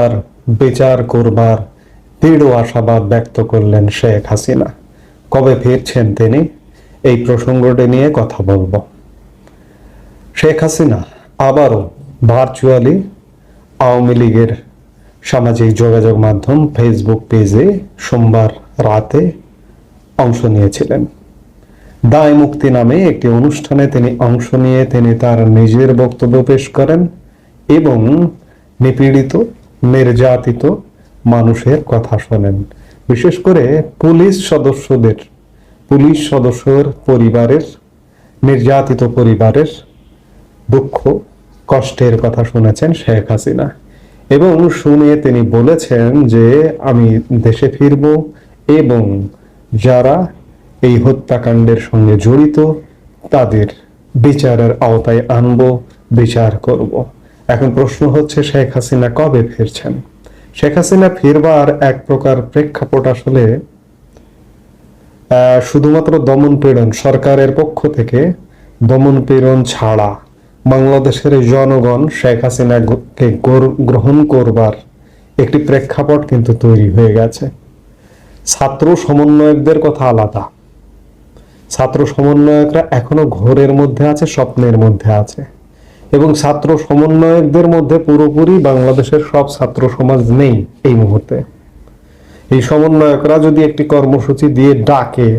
হত্যার বিচার করবার দৃঢ় আশাবাদ ব্যক্ত করলেন শেখ হাসিনা। কবে ফিরছেন তিনি? এই প্রসঙ্গটি নিয়ে কথা বলব। শেখ হাসিনা আবারও ভার্চুয়ালি আওয়ামী লীগের সামাজিক যোগাযোগ মাধ্যম ফেসবুক পেজে সোমবার রাতে অংশ নিয়েছিলেন। দায় মুক্তি নামে একটি অনুষ্ঠানে তিনি অংশ নিয়ে তিনি তার নিজের বক্তব্য পেশ করেন এবং নিপীড়িত নির্যাতিত মানুষের কথা শোনেন। বিশেষ করে পুলিশ সদস্যদের, পুলিশ সদস্যের পরিবারের, নির্যাতিত পরিবারের দুঃখ, কষ্টের কথা শুনেছেন শেখ হাসিনা। এবং শুনে তিনি বলেছেন যে, আমি দেশে ফিরব এবং যারা এই হত্যাকাণ্ডের সঙ্গে জড়িত, তাদের বিচারের আওতায় আনব, বিচার করব। এখন প্রশ্ন হচ্ছে শেখ হাসিনা কবে ফিরছেন? শেখ হাসিনা ফিরবার এক প্রকার প্রেক্ষাপট আসলে শুধুমাত্র দমন পীড়ন, সরকারের পক্ষ থেকে দমন পীড়ন ছাড়া বাংলাদেশের জনগণ শেখ হাসিনাকে গর- গ্রহণ করবার একটি প্রেক্ষাপট কিন্তু তৈরি হয়ে গেছে। ছাত্র সমন্বয়কদের কথা আলাদা। ছাত্র সমন্বয়করা এখনও ঘোরের মধ্যে আছে, স্বপ্নের মধ্যে আছে। এবং ছাত্র সমন্বয়কদের মধ্যে পুরোপুরি বাংলাদেশের সব ছাত্র সমাজ নেই এই মুহূর্তে। এই সমন্বয়করা যদি একটি কর্মসূচি দিয়ে ডাকে,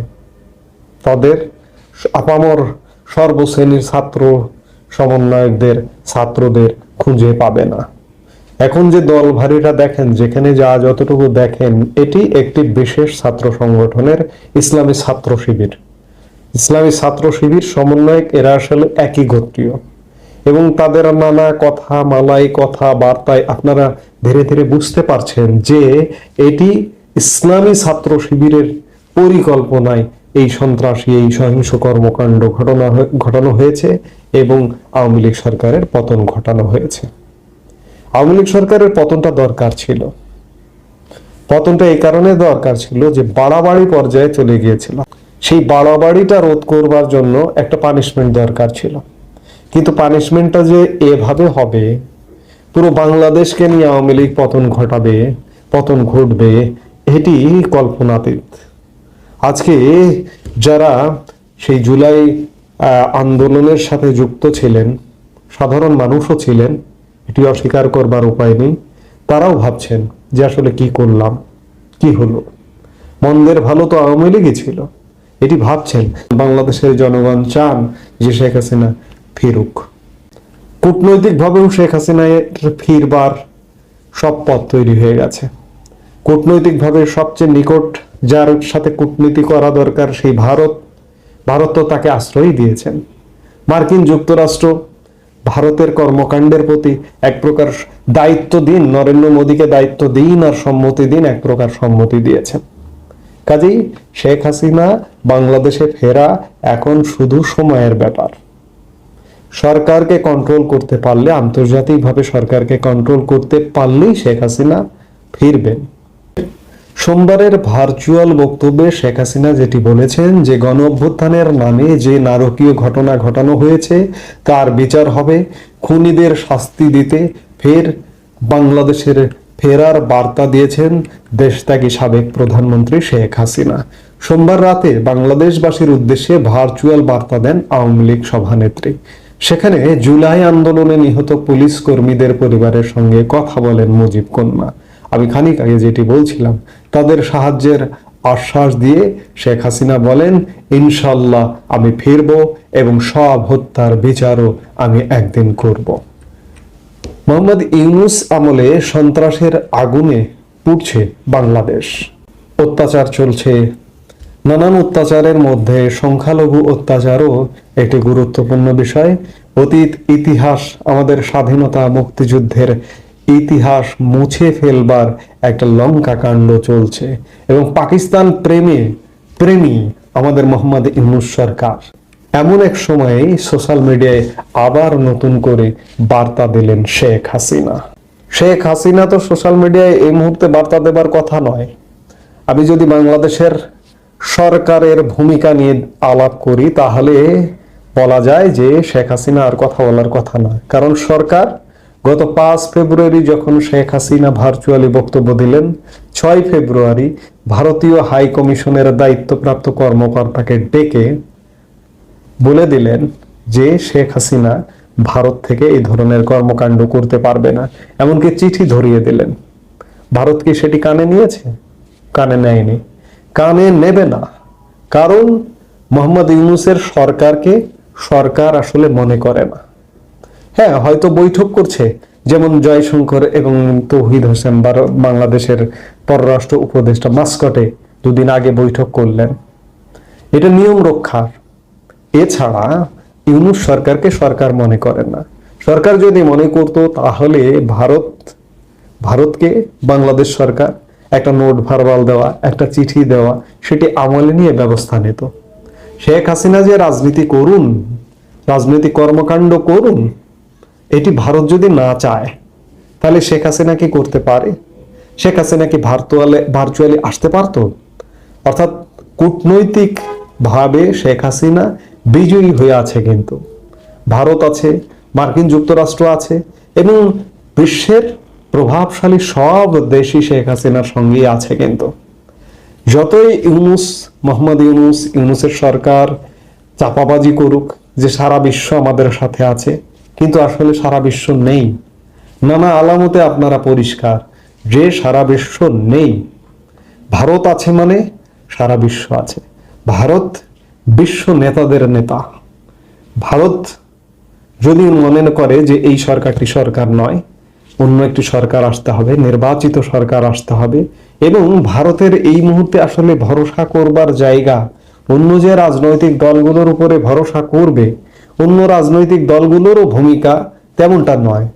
তাদের আপামর সর্বশ্রেণীর ছাত্র সমন্বয়কদের ছাত্রদের খুঁজে পাবে না। এখন যে দল ভারীরা দেখেন, যেখানে যা যতটুকু দেখেন, এটি একটি বিশেষ ছাত্র সংগঠনের ইসলামী ছাত্র শিবির। ইসলামী ছাত্র শিবির সমন্বয়ক এরা আসলে একই গোত্রীয় এবং তাদের নানা কথা, মালাই কথা, বার্তায় আপনারা ধীরে ধীরে বুঝতে পারছেন যে এটি ইসলামী ছাত্র শিবিরের পরিকল্পনায় এই সন্ত্রাসী, এই সহিংস কর্মকাণ্ড ঘটনা ঘটানো হয়েছে এবং আওয়ামী লীগ সরকারের পতন ঘটানো হয়েছে। আওয়ামী লীগ সরকারের পতনটা দরকার ছিল। পতনটা এই কারণে দরকার ছিল যে বাড়াবাড়ি পর্যায়ে চলে গিয়েছিল। সেই বাড়াবাড়িটা রোধ করবার জন্য একটা পানিশমেন্ট দরকার ছিল। কিন্তু পানিশমেন্টটা যে এভাবে হবে, পুরো বাংলাদেশকে নিয়ে আওয়ামী লীগ পতন ঘটাবে, পতন ঘটবে, এটি কল্পনাতীত। আজকে যারা সেই জুলাই আন্দোলনের সাথে যুক্ত ছিলেন, সাধারণ মানুষও ছিলেন এটি অস্বীকার করবার উপায় নেই, তারাও ভাবছেন যে আসলে কি করলাম, কি হলো। মন্দের ভালো তো আওয়ামী লীগই ছিল, এটি ভাবছেন। বাংলাদেশের জনগণ চান যে শেখ হাসিনা ফিরুক। কূটনৈতিকভাবেও শেখ হাসিনার ফিরবার সব পথ তৈরি হয়ে গেছে। কূটনৈতিকভাবে সবচেয়ে নিকট যার সাথে কূটনীতি করা দরকার সেই ভারত। ভারত তো তাকে আশ্রয় দিয়েছেন। মার্কিন যুক্তরাষ্ট্র ভারতের কর্মকাণ্ডের প্রতি এক প্রকার দায়িত্ব দিন, নরেন্দ্র মোদীকে দায়িত্ব দিন আর সম্মতি দিন এক প্রকার সম্মতি দিয়েছেন। কাজেই শেখ হাসিনা বাংলাদেশে ফেরা এখন শুধু সময়ের ব্যাপার। সরকারকে কন্ট্রোল করতে পারলে, আন্তর্জাতিকভাবে সরকারকে কন্ট্রোল করতে পারলেই শেখ হাসিনা ফিরবেন। সোমবারের ভার্চুয়াল বক্তব্যে শেখ হাসিনা যেটি বলেছেন যে গণ অভ্যুত্থানের নামে যে নারকীয় ঘটনা ঘটানো হয়েছে, তার বিচার হবে। খুনিদের শাস্তি দিতে ফের বাংলাদেশের ফেরার বার্তা দিয়েছেন দেশত্যাগী সাবেক প্রধানমন্ত্রী শেখ হাসিনা। সোমবার রাতে বাংলাদেশবাসীর উদ্দেশ্যে ভার্চুয়াল বার্তা দেন আওয়ামী লীগ সভানেত্রী। সেখানে জুলাই আন্দোলনে নিহত পুলিশ কর্মীদের পরিবারের সঙ্গে কথা বলেন মুজিব কন্যা। আমি খানিক আগে যেটি বলছিলাম, তাদের সাহায্যের আশ্বাস দিয়ে শেখ হাসিনা বলেন ইনশাল্লাহ আমি ফিরব এবং সব হত্যার বিচারও আমি একদিন করব। মোহাম্মদ ইউনুস আমলে সন্ত্রাসের আগুনে পুড়ছে বাংলাদেশ। অত্যাচার চলছে। নানান অত্যাচারের মধ্যে সংখ্যালঘু অত্যাচারও একটি গুরুত্বপূর্ণ বিষয়। অতীত ইতিহাস আমাদের স্বাধীনতা মুক্তিযুদ্ধের ইতিহাস মুছে ফেলবার একটা লঙ্কা কাণ্ড চলছে। এবং পাকিস্তান প্রেমে, প্রেমী আমাদের মোহাম্মদ ইউনুস সরকার। এমন এক সময়ে সোশ্যাল মিডিয়ায় আবার নতুন করে বার্তা দিলেন শেখ হাসিনা। শেখ হাসিনা তো সোশ্যাল মিডিয়ায় এই মুহূর্তে বার্তা দেবার কথা নয়। আমি যদি বাংলাদেশের সরকারের ভূমিকা নিয়ে আলাপ করি, তাহলে বলা যায় যে শেখ হাসিনা আর কথা বলার কথা নয়। কারণ সরকার গত পাঁচ ফেব্রুয়ারি যখন শেখ হাসিনা ভার্চুয়ালি বক্তব্য দিলেন, ছয় ফেব্রুয়ারি ভারতীয় হাই কমিশনের দায়িত্বপ্রাপ্ত কর্মকর্তাকে ডেকে বলে দিলেন যে শেখ হাসিনা ভারত থেকে এই ধরনের কর্মকাণ্ড করতে পারবে না। এমনকি চিঠি ধরিয়ে দিলেন। ভারত কি সেটি কানে নিয়েছে? কানে নেয়নি। কানে নেবে না। কারণ মোহাম্মদ ইউনুসের সরকারকে সরকার আসলে মনে করে না। হ্যাঁ হয়তো বৈঠক করছে, যেমন জয়শঙ্কর এবং তৌহিদ হোসেন বাংলাদেশের পররাষ্ট্র উপদেষ্টা মাস্কটে দুদিন আগে বৈঠক করলেন। এটা নিয়ম রক্ষার। এছাড়া ইউনুস সরকারকে সরকার মনে করে না। সরকার যদি মনে করত, তাহলে ভারত, ভারতকে বাংলাদেশ সরকার একটা নোট ভারবাল দেওয়া, একটা চিঠি দেওয়া, সেটি আমলে নিয়ে ব্যবস্থা নিত। শেখ হাসিনা যে রাজনীতি করুন রাজনৈতিক কর্মকাণ্ড করুন, এটি ভারত যদি না চায়, তাহলে শেখ হাসিনা কি করতে পারে? শেখ হাসিনা কি ভার্চুয়ালে ভার্চুয়ালি আসতে পারতো? অর্থাৎ কূটনৈতিক ভাবে শেখ হাসিনা বিজয়ী হয়ে আছে কিন্তু। ভারত আছে, মার্কিন যুক্তরাষ্ট্র আছে, এবং বিশ্বের প্রভাবশালী সব দেশই শেখ হাসিনার সঙ্গেই আছে কিন্তু। যতই ইউনুস, মোহাম্মদ ইউনুস, ইউনুসের সরকার চাপাবাজি করুক, যে সারা বিশ্ব আমাদের সাথে আছে, কিন্তু আসলে সারা বিশ্ব নেই। নানা আলামতে আপনারা পরিষ্কার, যে সারা বিশ্ব নেই। ভারত আছে মানে সারা বিশ্ব আছে। ভারত বিশ্ব নেতাদের নেতা। ভারত যদি মনে করে যে এই সরকারটি সরকার নয় অন্য একটি সরকার আসতে হবে, নির্বাচিত সরকার আসতে হবে এবং ভারতের এই মুহূর্তে আসলে ভরসা করবার জায়গা অন্য যে রাজনৈতিক দলগুলোর উপরে ভরসা করবে, অন্য রাজনৈতিক দলগুলোরও ভূমিকা তেমনটা নয়।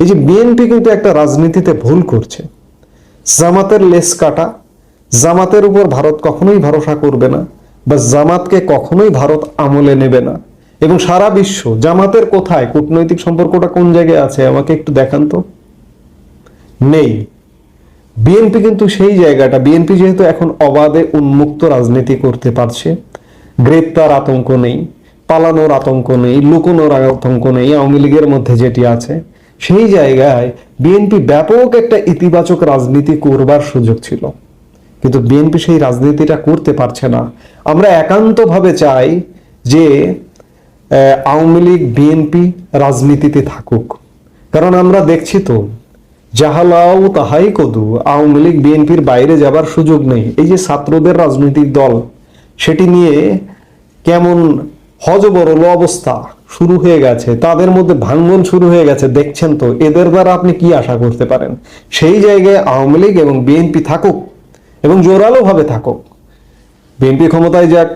এই যে বিএনপি কিন্তু একটা রাজনীতিতে ভুল করছে। জামাতের লেস কাটা, জামাতের উপর ভারত কখনোই ভরসা করবে না বা জামাতকে কখনোই ভারত আমলে নেবে না। এবং সারা বিশ্ব, জামাতের কোথায়? কূটনৈতিক সম্পর্কটা কোন জায়গায় আছে? আমাকে একটু দেখান তো। নেই। বিএনপি কিন্তু সেই জায়গাটা, বিএনপি যেহেতু এখন অবাধে উন্মুক্ত রাজনীতি করতে পারছে, গ্রেপ্তার আতঙ্ক নেই, পালানোর আতঙ্ক নেই, লুকোনোর আতঙ্ক নেই, আওয়ামী লীগের মধ্যে যেটি আছে, সেই জায়গায় বিএনপি ব্যাপক একটা ইতিবাচক রাজনীতি করবার সুযোগ ছিল। কিন্তু বিএনপি সেই রাজনীতিটা করতে পারছে না। আমরা একান্তভাবে চাই যে আওয়ামী লীগ, বিএনপি রাজনীতিতে থাকুক। কারণ আমরা দেখছি তো যাহালাও তাহাই কদু, আওয়ামী লীগ, বিএনপির বাইরে যাবার সুযোগ নেই। এই যে ছাত্রদের রাজনৈতিক দল, সেটি নিয়ে কেমন হজবরল অবস্থা শুরু হয়ে গেছে, তাদের মধ্যে ভাঙ্গন শুরু হয়ে গেছে, দেখছেন তো, এদের দ্বারা আপনি কি আশা করতে পারেন? সেই জায়গায় আওয়ামী লীগ এবং বিএনপি থাকুক এবং জোরালো ভাবে থাকুক। বিএনপি ক্ষমতায় যাক,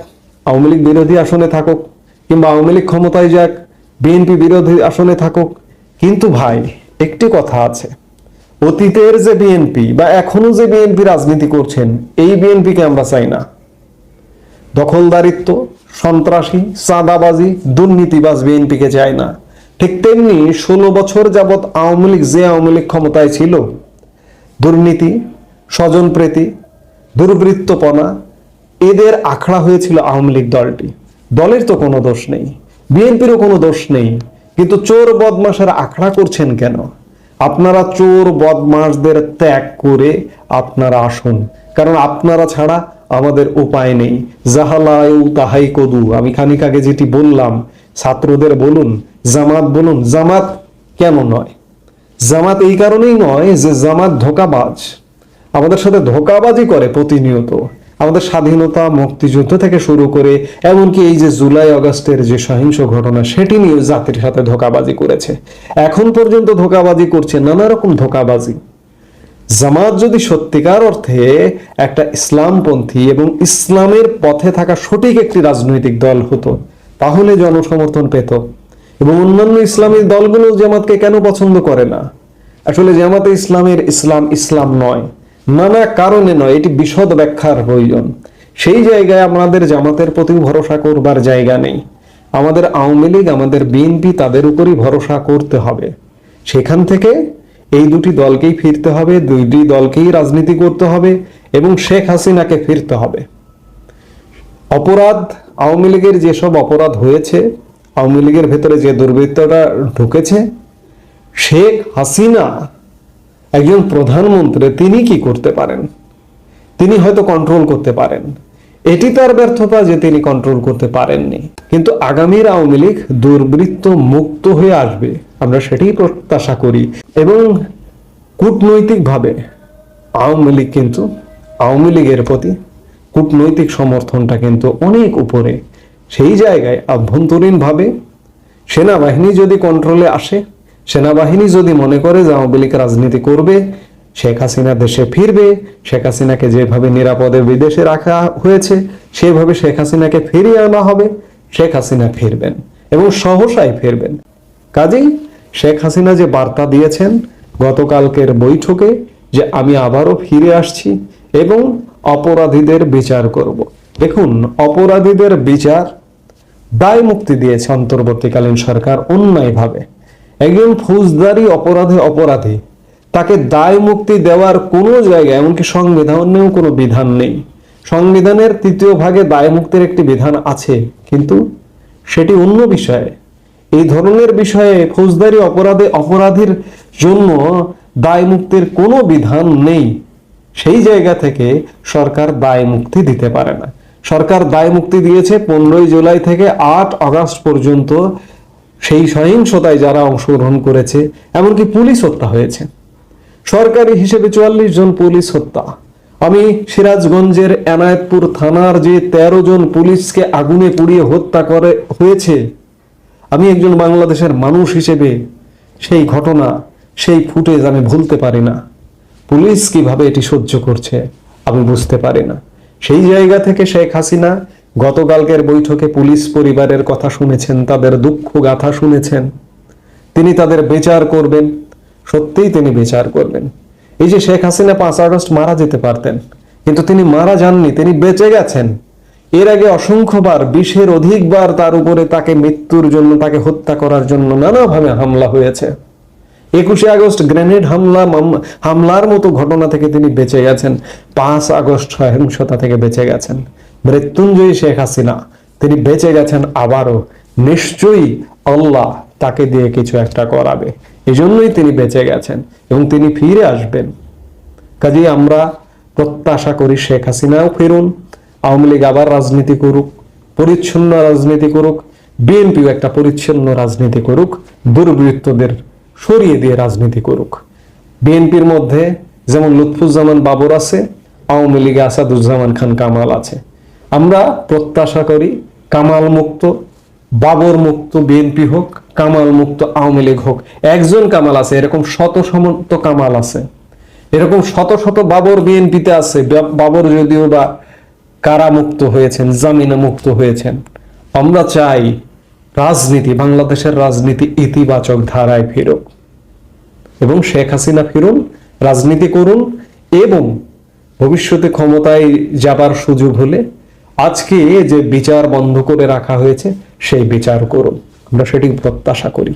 আওয়ামী লীগ বিরোধী আসনে থাকুক, কিংবা আওয়ামী লীগ ক্ষমতায় যাক, বিএনপি বিরোধী আসনে থাকুক। কিন্তু ভাই, একটি কথা আছে অতীতের যে বিএনপি বা এখনও যে বিএনপি রাজনীতি করছেন, এই বিএনপিকে আমরা চাই না। দখলদারিত্ব, সন্ত্রাসী, চাঁদাবাজি, দুর্নীতিবাজ বিএনপিকে চায় না। ঠিক তেমনি ষোলো বছর যাবৎ আওয়ামী লীগ যে আওয়ামী লীগ ক্ষমতায় ছিল, দুর্নীতি, স্বজনপ্রীতি, দুর্বৃত্তপনা, এদের আখড়া হয়েছিল আওয়ামী লীগ দলটি। দলের তো কোনো দোষ নেই, বিএনপিরও কোনো দোষ নেই, কিন্তু চোর বদমাসের আখড়া করছেন কেন? আপনারা চোর বদমাসদের ত্যাগ করে আপনারা আসুন। কারণ আপনারা ছাড়া আমাদের উপায় নেই। জাহালায়ু তাহাই কদু আমি খানিক আগে যেটি বললাম, ছাত্রদের বলুন, জামাত বলুন, জামাত কেন নয়? জামাত এই কারণেই নয় যে জামাত ধোকাবাজ। আমাদের সাথে ধোকাবাজি করে প্রতিনিয়ত। আমাদের স্বাধীনতা মুক্তিযুদ্ধ থেকে শুরু করে, এমনকি এই যে জুলাই আগস্টের যে সহিংস ঘটনা, সেটি নিয়ে জাতির সাথে ধোকাবাজি করেছে। এখন পর্যন্ত ধোকাবাজি করছে নানা রকম ধোকাবাজি। জামাত যদি সত্যিকার অর্থে একটা ইসলামপন্থী এবং ইসলামের পথে থাকা সঠিক একটি রাজনৈতিক দল হতো, তাহলে জনসমর্থন পেত। এবং অন্যান্য ইসলামী দলগুলো জামাতকে কেন পছন্দ করে না? আসলে জামাতে ইসলামের ইসলাম ইসলাম নয়। নানা কারণে নয়, এটি বিশদ ব্যাখ্যার প্রয়োজন। সেই জায়গায় আমাদের জামাতের প্রতি ভরসা করবার জায়গা নেই। আমাদের আওয়ামী লীগ, আমাদের বিএনপি তাদের উপরই ভরসা করতে হবে। সেখান থেকে এই দুটি দলকেই ফিরতে হবে, দুইটি দলকেই রাজনীতি করতে হবে এবং শেখ হাসিনাকে ফিরতে হবে। অপরাধ, আওয়ামী লীগের যেসব অপরাধ হয়েছে, আওয়ামী লীগের ভেতরে যে দুর্বৃত্তটা ঢুকেছে, শেখ হাসিনা একজন প্রধানমন্ত্রী তিনি কি করতে পারেন? তিনি হয়তো কন্ট্রোল করতে পারেন। এটি তার ব্যর্থতা যে তিনি কন্ট্রোল করতে পারেননি। কিন্তু আগামীর আওয়ামী লীগ দুর্বৃত্ত মুক্ত হয়ে আসবে, আমরা সেটাই প্রত্যাশা করি। এবং কূটনৈতিকভাবে আওয়ামী লীগ কিন্তু, আওয়ামী লীগের প্রতি কূটনৈতিক সমর্থনটা কিন্তু অনেক উপরে। সেই জায়গায় আভ্যন্তরীণভাবে সেনাবাহিনী যদি কন্ট্রোলে আসে সেনাবাহিনী যদি মনে করে যে আওয়ামী লীগ রাজনীতি করবে, শেখ হাসিনা দেশে ফিরবে, শেখ হাসিনাকে যেভাবে নিরাপদে বিদেশে রাখা হয়েছে, সেভাবে শেখ হাসিনাকে ফিরিয়ে আনা হবে, শেখ হাসিনা ফিরবেন এবং সহসায় ফিরবেন। কাজেই শেখ হাসিনা যে বার্তা দিয়েছেন গতকালকের বৈঠকে যে আমি আবারও ফিরে আসছি এবং অপরাধীদের বিচার করব। দেখুন, অপরাধীদের বিচার দায় মুক্তি দিয়েছে অন্তর্বর্তীকালীন সরকার অন্যায়ভাবে। একজন ফৌজদারি অপরাধে অপরাধী। তাকে দায় মুক্তি দেওয়ার কোনো জায়গায় এমনকি সংবিধানেও কোনো বিধান নেই। সংবিধানের তৃতীয় ভাগে দায় মুক্তির একটি বিধান আছে, কিন্তু সেটি অন্য বিষয়ে। এই ধরনের বিষয়ে ফৌজদারি অপরাধে অপরাধীর জন্য দায় মুক্তির কোনো বিধান নেই। সেই জায়গা থেকে সরকার দায় মুক্তি দিতে পারে না। সরকার দায় মুক্তি দিয়েছে পনেরোই জুলাই থেকে আট আগস্ট পর্যন্ত সেই সহিংসতায় যারা অংশগ্রহণ করেছে, এমনকি পুলিশ হত্যা হয়েছে। সরকারি হিসেবে চুয়াল্লিশ জন পুলিশ হত্যা। আমি সিরাজগঞ্জের এনায়েতপুর থানার যে তেরো জন পুলিশকে আগুনে পুড়িয়ে হত্যা করে, হয়েছে, আমি একজন বাংলাদেশের মানুষ হিসেবে সেই ঘটনা, সেই ফুটেজ আমি ভুলতে পারি না। পুলিশ কীভাবে এটি সহ্য করছে, আমি বুঝতে পারি না। সেই জায়গা থেকে শেখ হাসিনা গতকালকের বৈঠকে পুলিশ পরিবারের কথা শুনেছেন, তাদের দুঃখ গাথা শুনেছেন। তিনি তাদের বিচার করবেন, সত্যিই তিনি বিচার করবেন। এই যে শেখ হাসিনা পাঁচ আগস্ট মারা যেতে পারতেন, কিন্তু তিনি মারা যাননি, তিনি বেঁচে গেছেন। এর আগে অসংখ্যবার, বিশের অধিকবার তার উপরে তাকে মৃত্যুর জন্য, তাকে হত্যা করার জন্য নানাভাবে হামলা হয়েছে। একুশে আগস্ট গ্রেনেড হামলা হামলার মতো ঘটনা থেকে তিনি বেঁচে গেছেন, পাঁচ আগস্ট সহিংসতা থেকে বেঁচে গেছেন। মৃত্যুঞ্জয়ী শেখ হাসিনা, তিনি বেঁচে গেছেন আবারও। নিশ্চয়ই আল্লাহ তাকে দিয়ে কিছু একটা করাবে। এজন্যই তিনি বেঁচে গেছেন এবং তিনি ফিরে আসবেন। কাজেই আমরা প্রত্যাশা করি শেখ হাসিনাও ফিরুন, আওয়ামী লীগ আবার রাজনীতি করুক, পরিচ্ছন্ন রাজনীতি করুক, বিএনপিও একটা পরিচ্ছন্ন রাজনীতি করুক, দুর্বৃত্তদের সরিয়ে দিয়ে রাজনীতি করুক। বিএনপির মধ্যে যেমন লুৎফুজ্জামান বাবর আছে, আওয়ামী লীগে আসাদুজ্জামান খান কামাল আছে। আমরা প্রত্যাশা করি কামাল মুক্ত, বাবর মুক্ত বিএনপি হোক, কামাল মুক্ত আওয়ামী লীগ হোক। একজন কামাল আছে, এরকম শত সমন্ত কামাল আছে। এরকম শত শত বাবর বিএনপিতে আছে বাবর যদিও বা কারামুক্ত হয়েছেন, জামিনা মুক্ত হয়েছেন। আমরা চাই রাজনীতি, বাংলাদেশের রাজনীতি ইতিবাচক ধারায় ফেরুক। এবং শেখ হাসিনা ফিরুন, রাজনীতি করুন, এবং ভবিষ্যতে ক্ষমতায় যাবার সুযোগ হলে আজকে যে বিচার বন্ধ করে রাখা হয়েছে সেই বিচার করুন। আমরা সেটি প্রত্যাশা করি।